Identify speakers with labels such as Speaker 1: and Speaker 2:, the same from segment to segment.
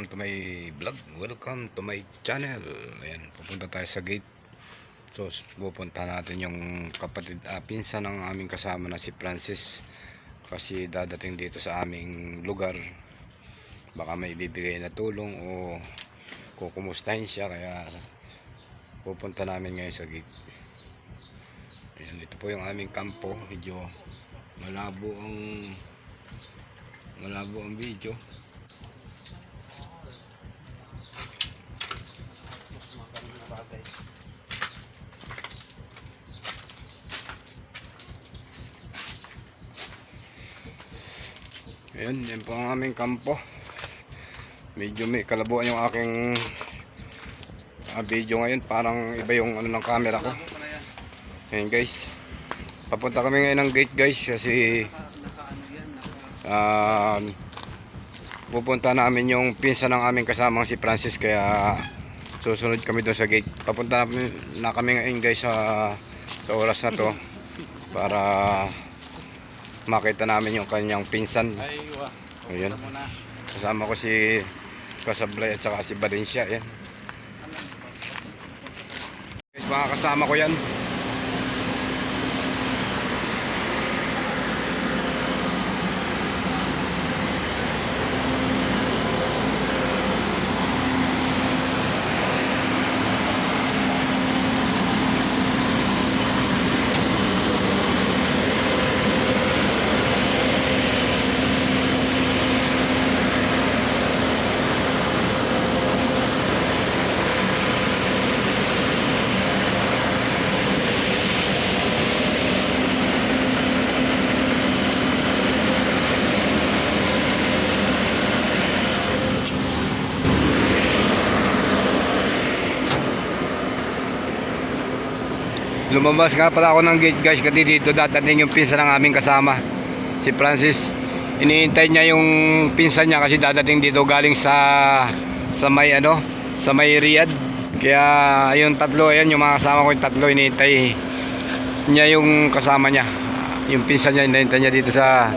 Speaker 1: welcome to my vlog. Welcome to my channel. Ayan, pupunta tayo sa gate. So, pupunta natin yung kapatid, ah, pinsan ng aming kasama na si Francis. Kasi dadating dito sa aming lugar. Baka may bibigay na tulong o kukumustahin siya. Kaya pupunta namin ngayon sa gate. Ayan, ito po yung aming kampo. Medyo malabo ang malabo ang video. Ayan, yan po ang aming kampo. Medyo may kalabuan yung aking ah, video ngayon. Parang iba yung ano ng camera ko. Ayan guys. Papunta kami ngayon ng gate guys kasi ah, pupunta namin yung pinsan ng aming kasamang si Francis kaya susunod kami doon sa gate. Papunta na, na kami ngayon guys sa, sa oras na to para makita namin yung kanyang pinsan.
Speaker 2: Ay, wa.
Speaker 1: Ayan. Kasama ko si Kasablay at saka si Valencia. Ayan. Guys, mga kasama ko yan. Lumabas nga pala ako ng gate guys kasi dito dadating yung pinsan ng aming kasama. Si Francis. Iniintay niya yung pinsan niya kasi dadating dito galing sa sa may ano, sa may Riyadh. Kaya yung tatlo, ayan yung mga kasama ko yung tatlo iniintay niya yung kasama niya. Yung pinsan niya iniintay niya dito sa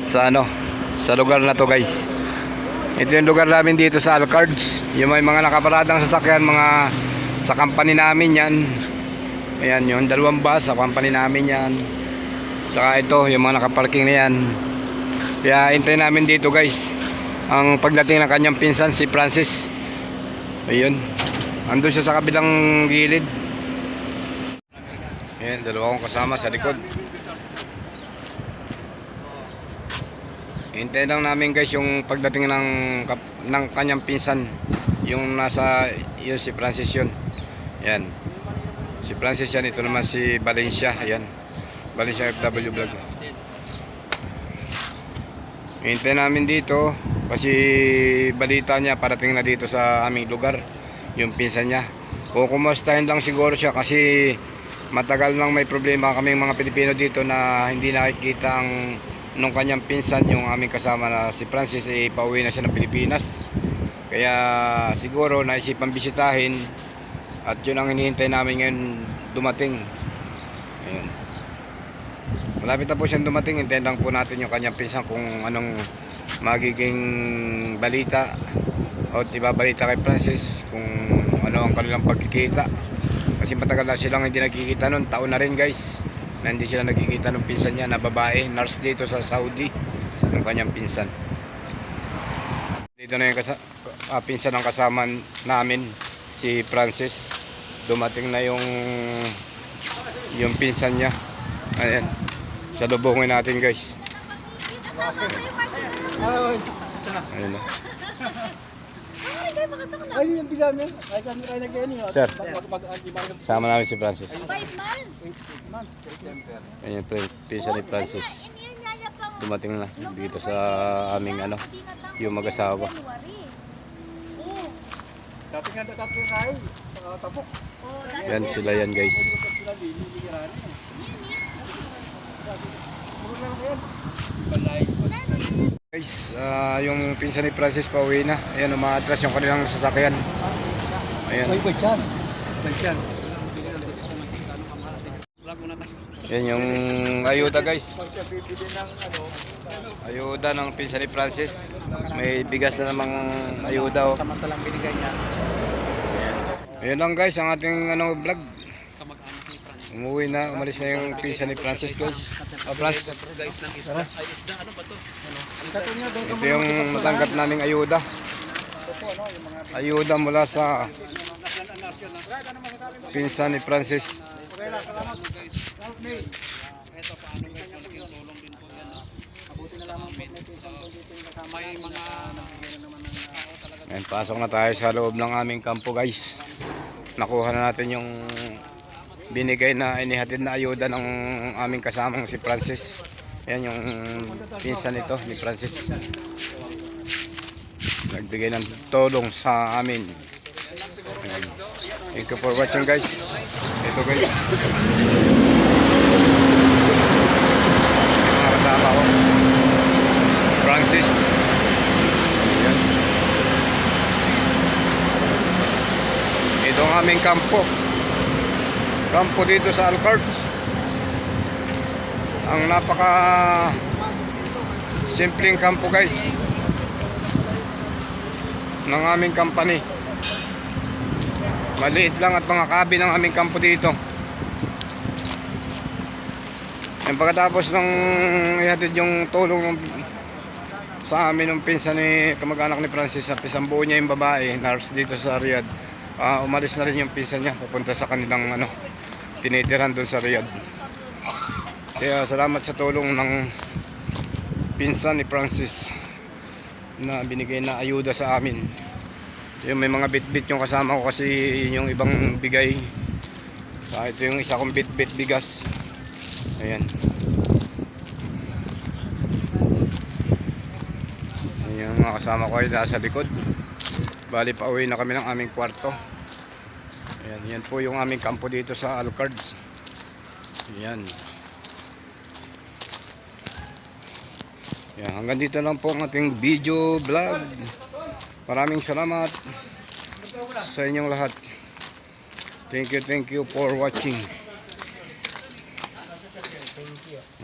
Speaker 1: sa ano, sa lugar na to guys. Ito yung lugar namin dito sa Alcards. Yung may mga nakaparadang sasakyan, mga sa company namin yan. Ayan yun, dalawang bus sa company namin yan. Tsaka ito, yung mga nakaparking na yan. Kaya hintayin namin dito guys. Ang pagdating ng kanyang pinsan, si Francis. Ayun. Andun siya sa kabilang gilid. Ayan, dalawa akong kasama sa likod. Hintayin lang namin guys yung pagdating ng, ng kanyang pinsan. Yung nasa, yun si Francis yun. Ayan. Si Francis yan, ito naman si Valencia, ayan. Valencia FW Vlog. Hintayin namin dito kasi balita niya parating na dito sa aming lugar, yung pinsan niya. O kumustahin lang siguro siya kasi matagal nang may problema kaming mga Pilipino dito na hindi nakikita ang nung kanyang pinsan yung aming kasama na si Francis eh pauwi na siya ng Pilipinas. Kaya siguro naisipan bisitahin at yun ang hinihintay namin ngayon dumating. Ayun. Malapit na po siyang dumating. Hintayin lang po natin yung kanyang pinsan kung anong magiging balita o tiba balita kay Francis kung ano ang kanilang pagkikita. Kasi matagal na silang hindi nagkikita nun. Taon na rin guys. Na hindi sila nagkikita ng pinsan niya na babae. Nurse dito sa Saudi. Yung kanyang pinsan. Dito na yung kasa- ah, pinsan ng kasama namin si Francis dumating na yung yung pinsan niya ayan salubungin natin guys ayan na.
Speaker 2: Ay, yung. Ay, kami kayo yun.
Speaker 1: Sir. Sama namin si Francis
Speaker 3: Five months.
Speaker 2: months. September.
Speaker 1: ayan yung pinsan ni Francis dumating na dito sa aming ano yung mag-asawa
Speaker 2: Dati nga tatlo. Sa tapok.
Speaker 1: yan sila yan guys guys ah, yung pinsan ni Francis pauwi na ayan umaatras yung kanilang sasakyan ayan. Yan yung ayuda guys.
Speaker 2: Ano,
Speaker 1: Ayuda ng pinsan ni Francis. May bigas na namang ayuda. Oh.
Speaker 2: samantalang binigay niya.
Speaker 1: Ayun lang guys ang ating ano vlog. Umuwi na, umalis na yung pinsan ni Francis guys. Oh, Francis,
Speaker 2: isda. Ano ba to? Ano?
Speaker 1: Ito yung natanggap naming ayuda.
Speaker 2: Ito po, yung mga...
Speaker 1: Ayuda mula sa pinsan ni Francis.
Speaker 2: Ito paano guys, malaking tulong din po yan. no? Mabuti na lamang po may pisang po dito yung kasama. May mga naman ng tao talaga.
Speaker 1: Ayan, pasok na tayo sa loob ng aming kampo guys. Nakuha na natin yung binigay na inihatid na ayuda ng aming kasamang si Francis. Yan yung pinsan nito ni Francis. Nagbigay ng tulong sa amin. Ayan. Thank you for watching guys. Ito guys. Mga kasama ko. Francis. Ito ang aming kampo. Kampo dito sa Alcards. Ang napaka simpleng kampo guys. Ng aming company. Maliit lang at mga kabi ng aming kampo dito. Yan pagkatapos ng ihatid yung tulong ng sa amin ng pinsan ni kamag-anak ni Francis sa pisambuo niya yung babae nurse dito sa Riyadh Ah, umalis na rin yung pinsan niya papunta sa kanilang ano tinitiran doon sa Riyadh. Kaya salamat sa tulong ng pinsan ni Francis na binigay na ayuda sa amin. Yung may mga bit-bit yung kasama ko kasi yun yung ibang bigay. Ah, ito yung isa kong bit-bit bigas. Ayan. Yan yung mga kasama ko ay nasa likod. Bali pa uwi na kami ng aming kwarto. Ayan, yan po yung aming kampo dito sa Alcards. Yan. Yan, hanggang dito lang po ang ating video vlog. Maraming salamat sa inyong lahat. Thank you, thank you for watching.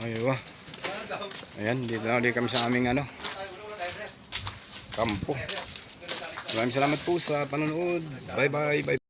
Speaker 1: Ayun. Ayan, dito na ulit kami sa aming ano, kampo. Maraming salamat po sa panonood. Bye bye. bye.